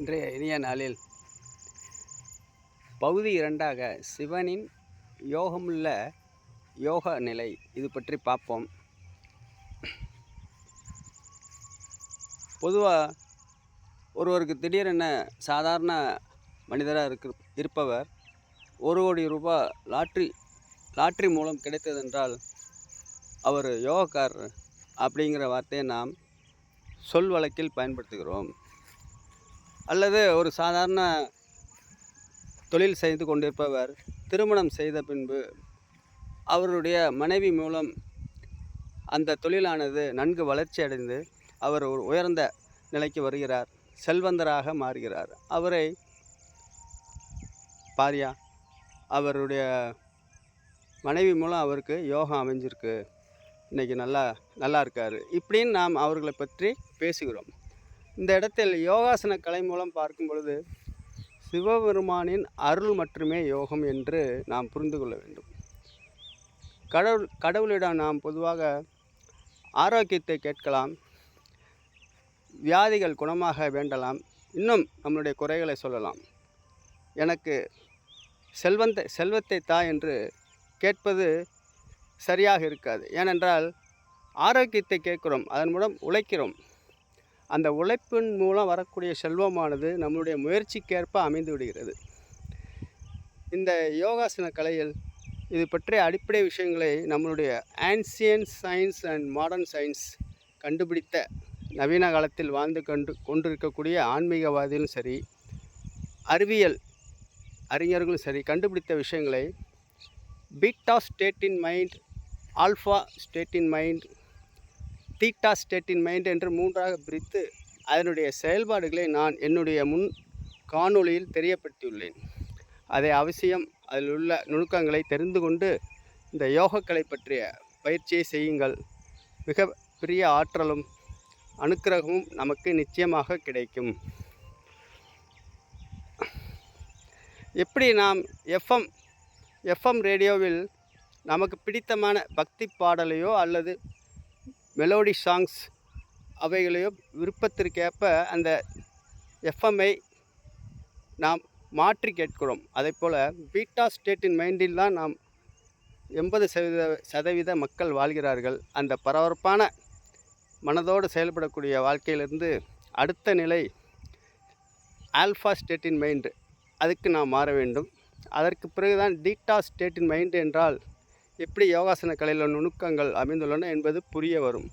இன்றைய இனிய நாளில் பகுதி இரண்டாக சிவனின் யோகமுள்ள யோக நிலை இது பற்றி பார்ப்போம். பொதுவாக ஒருவருக்கு திடீரென சாதாரண மனிதராக இருக்கு இருப்பவர் ஒரு கோடி ரூபாய் லாட்ரி லாட்ரி மூலம் கிடைத்ததென்றால் அவர் யோகக்காரர் அப்படிங்கிற வார்த்தையை நாம் சொல் வழக்கில் பயன்படுத்துகிறோம். அல்லது ஒரு சாதாரண தொழில் செய்து கொண்டிருப்பவர் திருமணம் செய்த பின்பு அவருடைய மனைவி மூலம் அந்த தொழிலானது நன்கு வளர்ச்சி அடைந்து அவர் ஒரு உயர்ந்த நிலைக்கு வருகிறார் செல்வந்தராக மாறுகிறார். அவரை பாரியா அவருடைய மனைவி மூலம் அவருக்கு யோகம் அமைஞ்சிருக்கு. இன்றைக்கி நல்லா நல்லா இருக்கார். இப்படின்னு நாம் அவர்களை பற்றி பேசுகிறோம். இந்த இடத்தில் யோகாசன கலை மூலம் பார்க்கும் பொழுது சிவபெருமானின் அருள் மட்டுமே யோகம் என்று நாம் புரிந்து கொள்ள வேண்டும். கடவுள் கடவுளிடம் நாம் பொதுவாக ஆரோக்கியத்தை கேட்கலாம் வியாதிகள் குணமாக வேண்டலாம் இன்னும் நம்மளுடைய குறைகளை சொல்லலாம். எனக்கு செல்வந்த செல்வத்தை தா என்று கேட்பது சரியாக இருக்காது. ஏனென்றால் ஆரோக்கியத்தை கேட்குறோம் அதன் மூலம் உழைக்கிறோம். அந்த உழைப்பின் மூலம் வரக்கூடிய செல்வமானது நம்மளுடைய முயற்சிக்கேற்ப அமைந்து விடுகிறது. இந்த யோகாசன கலையில் இது பற்றிய அடிப்படை விஷயங்களை நம்மளுடைய ancient science and modern science கண்டுபிடித்த நவீன காலத்தில் வாழ்ந்து கண்டு கொண்டிருக்கக்கூடிய ஆன்மீகவாதிகளும் சரி அறிவியல் அறிஞர்களும் சரி கண்டுபிடித்த விஷயங்களை beta state in mind alpha state in mind theta ஸ்டேட்டின் mind என்று மூன்றாக பிரித்து அதனுடைய செயல்பாடுகளை நான் என்னுடைய முன் காணொளியில் தெரியப்படுத்தியுள்ளேன். அதை அவசியம் அதில் உள்ள நுணுக்கங்களை தெரிந்து கொண்டு இந்த யோகக்கலை பற்றிய பயிற்சியை செய்யுங்கள். மிக பெரிய ஆற்றலும் அனுக்கிரகமும் நமக்கு நிச்சயமாக கிடைக்கும். எப்படி நாம் எஃப்எம் எஃப்எம் ரேடியோவில் நமக்கு பிடித்தமான பக்தி பாடலையோ அல்லது மெலோடி சாங்ஸ் அவைகளையோ விருப்பத்திற்கேற்ப அந்த எஃப்எம்ஐ நாம் மாற்றி கேட்கிறோம். அதே போல் பீட்டா ஸ்டேட்டின் மைண்டில் தான் நாம் எண்பது சதவீத சதவீத மக்கள் வாழ்கிறார்கள். அந்த பரபரப்பான மனதோடு செயல்படக்கூடிய வாழ்க்கையிலிருந்து அடுத்த நிலை ஆல்ஃபா ஸ்டேட்டின் மைண்டு அதுக்கு நாம் மாற வேண்டும். அதற்கு பிறகுதான் டீட்டா ஸ்டேட்டின் மைண்டு என்றால் எப்படி யோகாசன கலையில் நுணுக்கங்கள் அமைந்துள்ளன என்பது புரிய வரும்.